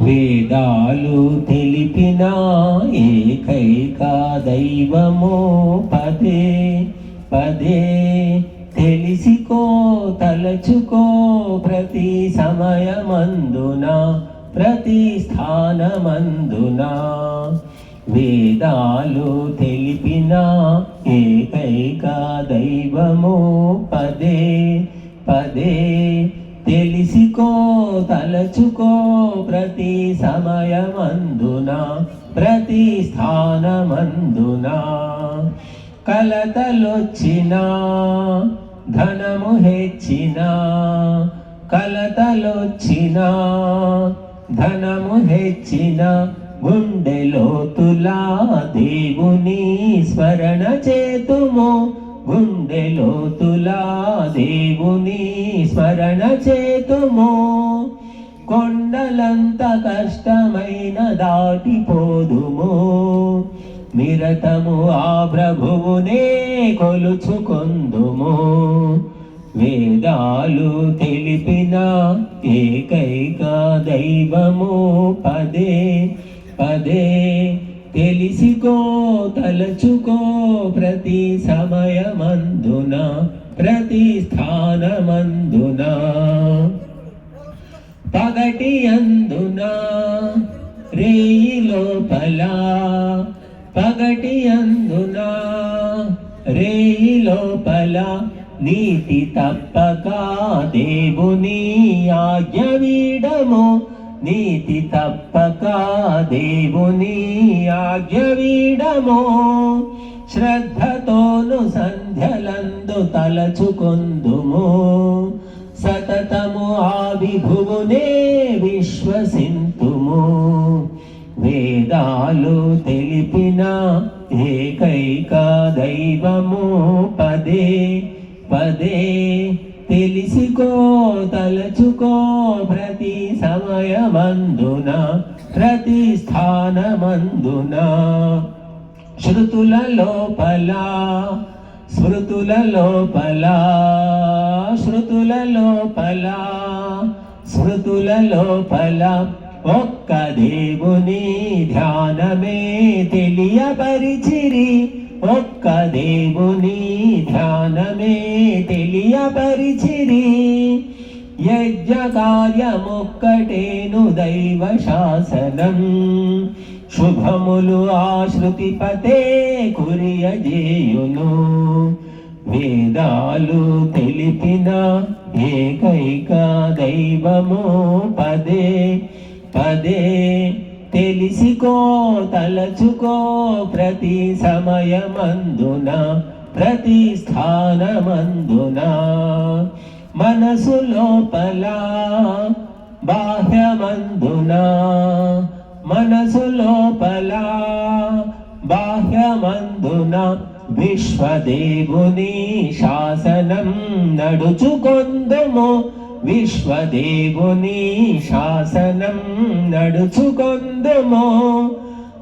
వేదాలు తెలిపిన ఏకైక దైవము పదే పదే. తెలిసికో తలచుకో ప్రతి సమయమందున ప్రతి స్థానమందున. వేదాలు తెలిపిన ఏకైక దైవము పదే పదే. తెలిసికో తలచుకో ప్రతి సమయమందున ప్రతి స్థానమందున. కలతలొచ్చిన ధనము హెచ్చిన కలతలొచ్చిన ధనము హెచ్చిన గుండెలోతులా దేవుని స్మరణ చేతుము. గుండెలోతులా దేవుని స్మరణ చేతుము. కొండలంత కష్టమైన దాటిపోదుము నిరతము ఆ ప్రభువునే కొలుచుకొందుము. వేదాలు తెలిపిన ఏకైక దైవము. పదే పదే తెలిసికో తలచుకో ప్రతి సమయమందున ప్రతి స్థానమందున. పగటి అందున రేయి లోపల. పగటి అందున రేయి లోపల. నీతి తప్పక దేవుని ఆజ్ఞ వీడము. నీతి తప్పక దేవుని ఆజ్ఞ వీడము శ్రద్ధతోను సంధ్యలందు తలచుకొందుము. సతతము ఆ విభువునే విశ్వసింతుము. వేదాలు తెలిపిన ఏకైక దైవము. పదే పదే తెలిసికో తలచుకో ప్రతి సమయమందున ప్రతి స్థానమందున శృతుల లోపల స్మృతుల లోపల శృతుల లోపల స్మృతుల లోపల. ఒక్క దేవుని ధ్యానమే తెలియపరిచిరి ఒక్క దేవుని ధ్యానమే తెలియపరిచిరి. యజ్ఞ కార్యమొక్కటేను దైవ శాసనం శుభములు ఆశ్రుతిపతే కురియజేయును. వేదాలు తెలిపిన ఏకైక దైవము పదే పదే తెలిసికో తలచుకో ప్రతి సమయమందున ప్రతి స్థానమందున. మనసు లోపల బాహ్యమందున మనసు లోపల బాహ్యమందున విశ్వదేవుని శాసనం నడుచుకొందుము. విశ్వదేవుని శాసనం నడుచుకొందుము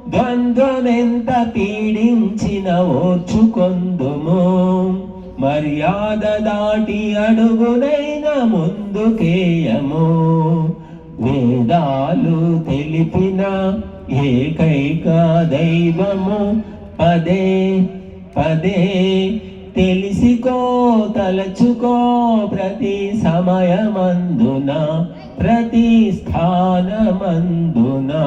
ద్వంద్వమెంత పీడించిన ఓర్చుకొందుము. మర్యాద దాటి అడుగునైన ముందుకేయము. వేదాలు తెలిపిన ఏకైక దైవము. పదే పదే తెలిసికో తలచుకో ప్రతి సమయమందున ప్రతి స్థానమందునా.